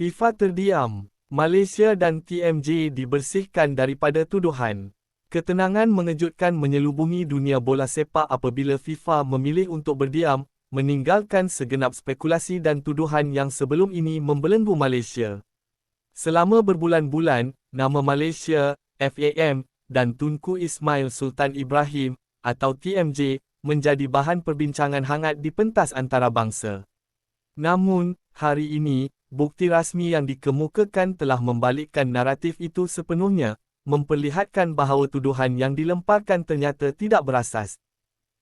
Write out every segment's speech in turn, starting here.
FIFA terdiam. Malaysia dan TMJ dibersihkan daripada tuduhan. Ketenangan mengejutkan menyelubungi dunia bola sepak apabila FIFA memilih untuk berdiam, meninggalkan segenap spekulasi dan tuduhan yang sebelum ini membelenggu Malaysia. Selama berbulan-bulan, nama Malaysia, FAM, dan Tunku Ismail Sultan Ibrahim, atau TMJ, menjadi bahan perbincangan hangat di pentas antarabangsa. Namun, hari ini, bukti rasmi yang dikemukakan telah membalikkan naratif itu sepenuhnya, memperlihatkan bahawa tuduhan yang dilemparkan ternyata tidak berasas.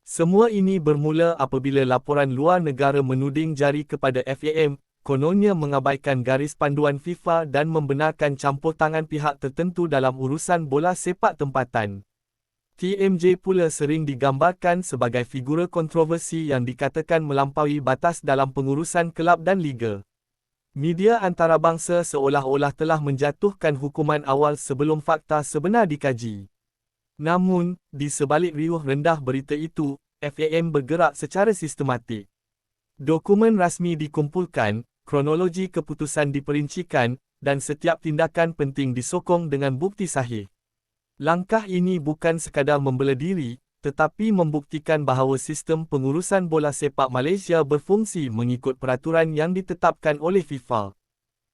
Semua ini bermula apabila laporan luar negara menuding jari kepada FAM, kononnya mengabaikan garis panduan FIFA dan membenarkan campur tangan pihak tertentu dalam urusan bola sepak tempatan. TMJ pula sering digambarkan sebagai figura kontroversi yang dikatakan melampaui batas dalam pengurusan kelab dan liga. Media antarabangsa seolah-olah telah menjatuhkan hukuman awal sebelum fakta sebenar dikaji. Namun, di sebalik riuh rendah berita itu, FAM bergerak secara sistematik. Dokumen rasmi dikumpulkan, kronologi keputusan diperincikan, dan setiap tindakan penting disokong dengan bukti sahih. Langkah ini bukan sekadar membela diri, tetapi membuktikan bahawa sistem pengurusan bola sepak Malaysia berfungsi mengikut peraturan yang ditetapkan oleh FIFA.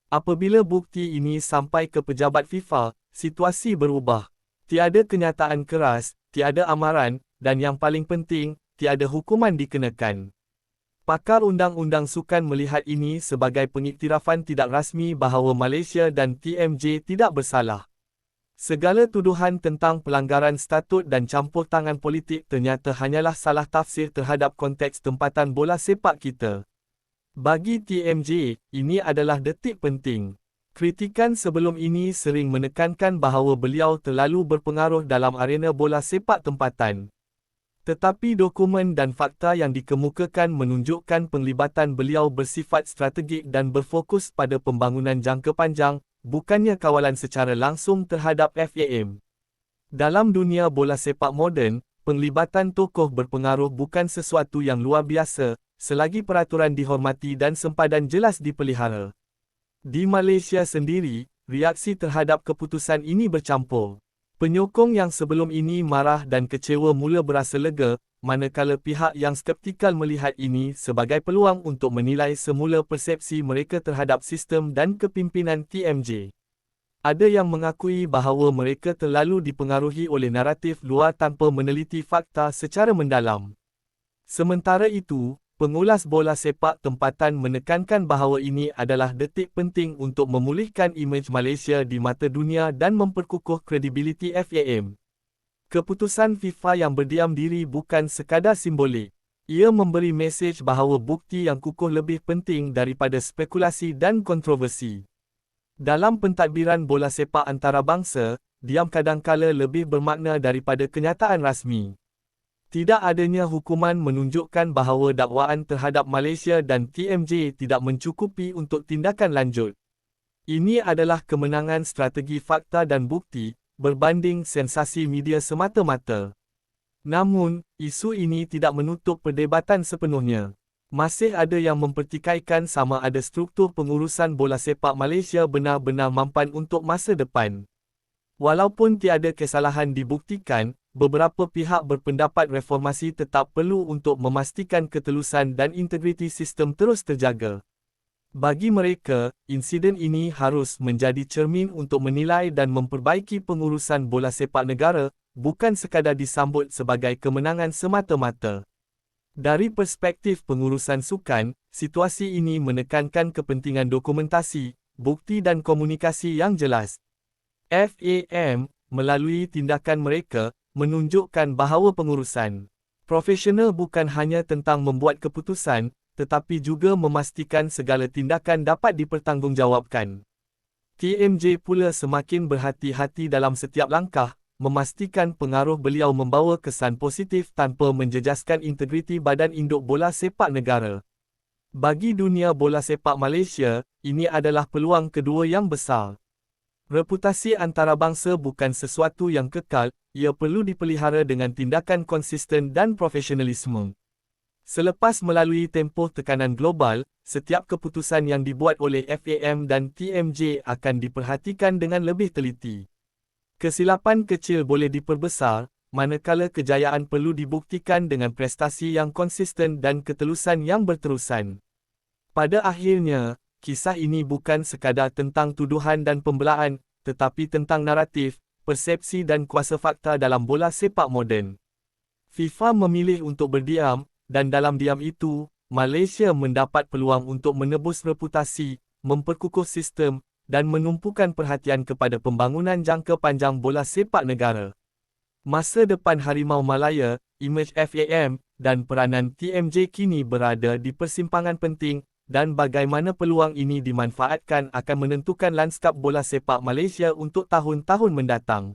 Apabila bukti ini sampai ke pejabat FIFA, situasi berubah. Tiada kenyataan keras, tiada amaran, dan yang paling penting, tiada hukuman dikenakan. Pakar undang-undang sukan melihat ini sebagai pengiktirafan tidak rasmi bahawa Malaysia dan TMJ tidak bersalah. Segala tuduhan tentang pelanggaran statut dan campur tangan politik ternyata hanyalah salah tafsir terhadap konteks tempatan bola sepak kita. Bagi TMJ, ini adalah detik penting. Kritikan sebelum ini sering menekankan bahawa beliau terlalu berpengaruh dalam arena bola sepak tempatan. Tetapi dokumen dan fakta yang dikemukakan menunjukkan penglibatan beliau bersifat strategik dan berfokus pada pembangunan jangka panjang, bukannya kawalan secara langsung terhadap FAM. Dalam dunia bola sepak moden, penglibatan tokoh berpengaruh bukan sesuatu yang luar biasa, selagi peraturan dihormati dan sempadan jelas dipelihara. Di Malaysia sendiri, reaksi terhadap keputusan ini bercampur. Penyokong yang sebelum ini marah dan kecewa mula berasa lega, manakala pihak yang skeptikal melihat ini sebagai peluang untuk menilai semula persepsi mereka terhadap sistem dan kepimpinan TMJ. Ada yang mengakui bahawa mereka terlalu dipengaruhi oleh naratif luar tanpa meneliti fakta secara mendalam. Sementara itu, pengulas bola sepak tempatan menekankan bahawa ini adalah detik penting untuk memulihkan imej Malaysia di mata dunia dan memperkukuh kredibiliti FAM. Keputusan FIFA yang berdiam diri bukan sekadar simbolik. Ia memberi mesej bahawa bukti yang kukuh lebih penting daripada spekulasi dan kontroversi. Dalam pentadbiran bola sepak antarabangsa, diam kadangkala lebih bermakna daripada kenyataan rasmi. Tidak adanya hukuman menunjukkan bahawa dakwaan terhadap Malaysia dan TMJ tidak mencukupi untuk tindakan lanjut. Ini adalah kemenangan strategi fakta dan bukti, berbanding sensasi media semata-mata. Namun, isu ini tidak menutup perdebatan sepenuhnya. Masih ada yang mempertikaikan sama ada struktur pengurusan bola sepak Malaysia benar-benar mampan untuk masa depan. Walaupun tiada kesalahan dibuktikan, beberapa pihak berpendapat reformasi tetap perlu untuk memastikan ketelusan dan integriti sistem terus terjaga. Bagi mereka, insiden ini harus menjadi cermin untuk menilai dan memperbaiki pengurusan bola sepak negara, bukan sekadar disambut sebagai kemenangan semata-mata. Dari perspektif pengurusan sukan, situasi ini menekankan kepentingan dokumentasi, bukti dan komunikasi yang jelas. FAM, melalui tindakan mereka, menunjukkan bahawa pengurusan profesional bukan hanya tentang membuat keputusan, tetapi juga memastikan segala tindakan dapat dipertanggungjawabkan. TMJ pula semakin berhati-hati dalam setiap langkah, memastikan pengaruh beliau membawa kesan positif tanpa menjejaskan integriti badan induk bola sepak negara. Bagi dunia bola sepak Malaysia, ini adalah peluang kedua yang besar. Reputasi antarabangsa bukan sesuatu yang kekal, ia perlu dipelihara dengan tindakan konsisten dan profesionalisme. Selepas melalui tempoh tekanan global, setiap keputusan yang dibuat oleh FAM dan TMJ akan diperhatikan dengan lebih teliti. Kesilapan kecil boleh diperbesar, manakala kejayaan perlu dibuktikan dengan prestasi yang konsisten dan ketelusan yang berterusan. Pada akhirnya, kisah ini bukan sekadar tentang tuduhan dan pembelaan, tetapi tentang naratif, persepsi dan kuasa fakta dalam bola sepak moden. FIFA memilih untuk berdiam, dan dalam diam itu, Malaysia mendapat peluang untuk menebus reputasi, memperkukuh sistem, dan menumpukan perhatian kepada pembangunan jangka panjang bola sepak negara. Masa depan Harimau Malaya, imej FAM, dan peranan TMJ kini berada di persimpangan penting, dan bagaimana peluang ini dimanfaatkan akan menentukan lanskap bola sepak Malaysia untuk tahun-tahun mendatang.